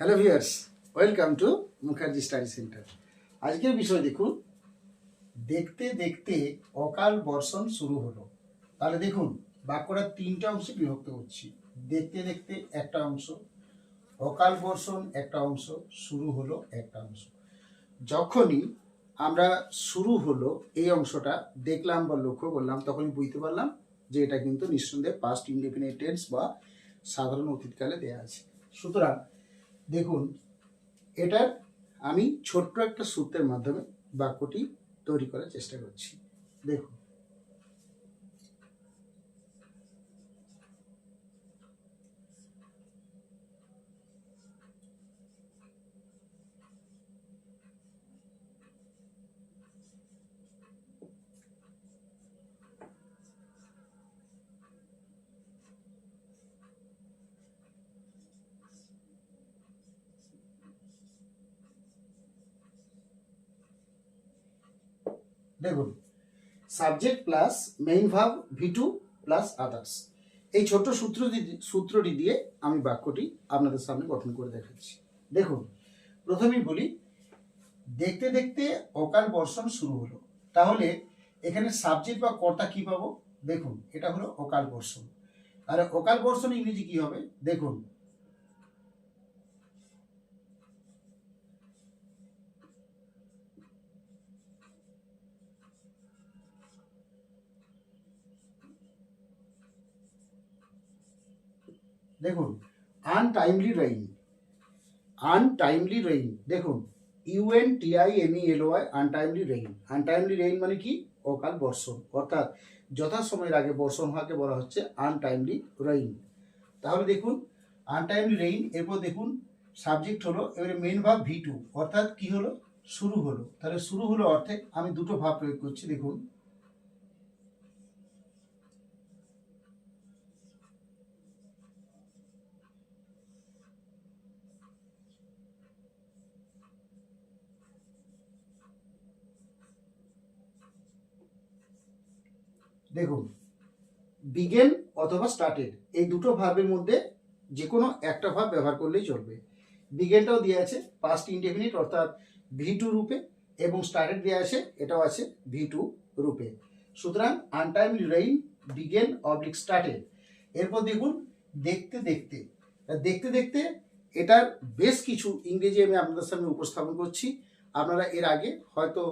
Hello viewers welcome to Mukherjee study centre আজকের বিষয় দেখুন, দেখতে দেখতে অকাল বর্ষণ শুরু হলো। তাহলে দেখুন বাক্যটা তিনটা অংশে বিভক্ত করছি দেখতে দেখতে একটা অংশ, অকাল বর্ষণ একটা অংশ, শুরু হলো একটা অংশ। যখনই আমরা শুরু হলো এই অংশটা, দেখলাম বা লক্ষ্য করলাম, তখনই বুঝতে পারলাম যে এটা কিন্তু নিঃসন্দেহে পাস্ট ইনডিফিনিট টেন্স বা সাধারণ অতীতকালে দেয়া আছে। সুতরাং দেখুন এটার আমি ছোট্ট একটা সূত্রের মাধ্যমে বাক্যটি তৈরি করার চেষ্টা করছি। দেখুন। দেখুন সাবজেক্ট প্লাস মেইন ভাব ভি টু প্লাস আদার্স এই ছোট্ট সূত্র সূত্রটি দিয়ে আমি বাক্যটি আপনাদের সামনে গঠন করে দেখাচ্ছি। দেখুন, প্রথমেই বলি, দেখতে দেখতে অকাল বর্ষণ শুরু হলো। তাহলে এখানে সাবজেক্ট বা কর্তা কি পাবো? দেখুন, এটা হলো অকাল বর্ষণ। আর অকাল বর্ষণ ইংরেজি কি হবে? দেখুন দেখুন আনটাইমলি রেইন আনটাইমলি রেইন দেখুন U N T I M E L Y untimely rain untimely rain মানে কি? অকাল বর্ষণ, অর্থাৎ যথাসময়ের আগে বর্ষণ হওয়াকে বলা হচ্ছে আনটাইমলি রেইন তাহলে দেখুন আনটাইমলি রেইন এরপর দেখুন সাবজেক্ট হলো, এবারে মেন ভাব ভি টু অর্থাৎ কি হলো? শুরু হলো। তাহলে শুরু হলো অর্থে আমি দুটো ভাব প্রয়োগ করছি, দেখুন। দেখুন বিগেন অথবা স্টার্টেড এই দুটো ভাবের মধ্যে যে কোনো একটা ভাব ব্যবহার করলেই চলবে। বিগেনটাও দেওয়া আছে পাস্ট ইনডেফিনিট অর্থাৎ ভি টু রূপে, এবং স্টার্টেড দেওয়া আছে, এটাও আছে ভি টু রূপে। সুতরাং untimely rain began oblique started এরপর দেখুন, দেখতে দেখতে দেখতে দেখতে এটার বেশ কিছু ইংরেজি আমি আপনাদের সামনে উপস্থাপন করছি। আপনারা এর আগে হয়তো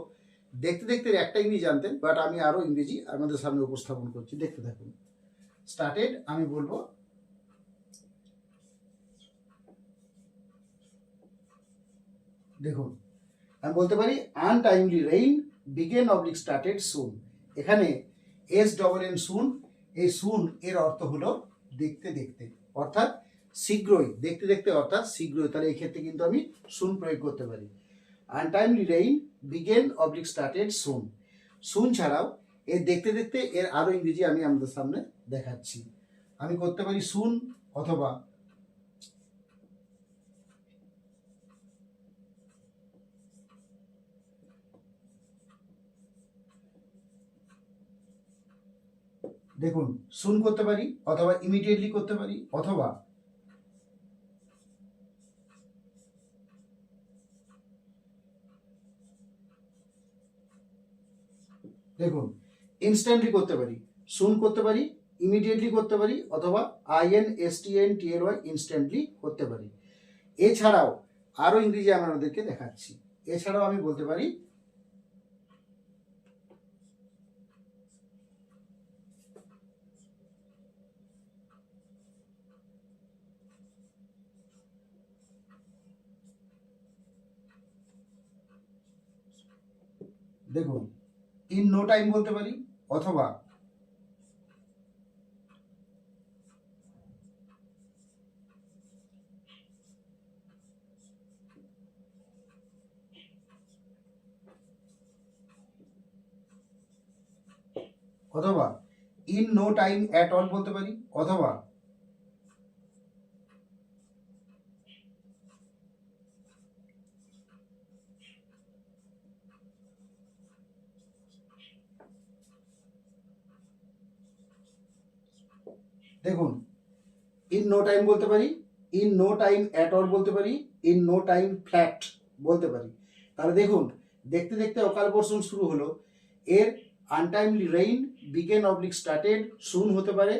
দেখতে দেখতে একটা ইংরেজি জানতেন বাট আমি আরও ইংরেজি আমাদের সামনে উপস্থাপন করছি। দেখতে থাকুন। স্টার্টেড আমি বলব, দেখুন, আমি বলতে পারি untimely rain began oblique started soon এখানে এস ডবল এন সুন এই সুন এর অর্থ হলো দেখতে দেখতে। অর্থাৎ শীঘ্রই, দেখতে দেখতে অর্থাৎ শীঘ্রই। তাহলে এই ক্ষেত্রে কিন্তু আমি সুন প্রয়োগ করতে পারি। Untimely rain began oblique started soon soon ছাড়াও, এর দেখতে দেখতে এর আরও ইংরেজি আমি আমাদের সামনে দেখাচ্ছি। আমি করতে পারি সুন অথবা দেখুন সুন করতে পারি অথবা ইমিডিয়েটলি করতে পারি অথবা দেখুন ইনস্ট্যান্টলি করতে পারি সুন করতে পারি ইমিডিয়েটলি করতে পারি, অথবা I N S T N T এর ওয়াই ইনস্ট্যান্টলি করতে পারি। এছাড়াও আরও ইংরেজি আমি আপনাদেরকে দেখাচ্ছি। এছাড়াও আমি বলতে পারি, দেখুন ইন নো টাইম বলতে পারি, অথবা অথবা in no time at all বলতে পারি, অথবা দেখুন ইন নো টাইম বলতে পারি in no time at all বলতে পারি ইন নো টাইম ফ্ল্যাট বলতে পারি। তাহলে দেখুন, দেখতে দেখতে অকাল বর্ষণ শুরু হলো। এর untimely rain began oblique started soon হতে পারে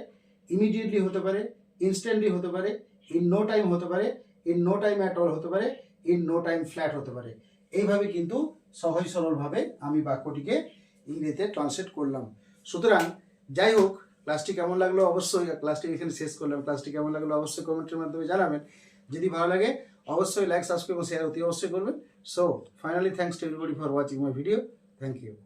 ইমিডিয়েটলি হতে পারে ইনস্ট্যান্টলি হতে পারে ইন নো টাইম হতে পারে in no time at all হতে পারে ইন নো টাইম ফ্ল্যাট হতে পারে। এইভাবে কিন্তু সহজ সরলভাবে আমি বাক্যটিকে ইংরেজিতে ট্রান্সলেট করলাম। সুতরাং, যাই হোক ক্লাসটি কেমন লাগল অবশ্যই ক্লাসটি এখানে শেষ করলাম। ক্লাসটি কেমন লাগল অবশ্যই কমেন্টের মাধ্যমে জানাবেন। যদি ভালো লাগে, অবশ্যই লাইক সাবস্ক্রাইব এবং শেয়ার অতি অবশ্যই করবেন। So finally thanks to everybody for watching my video thank you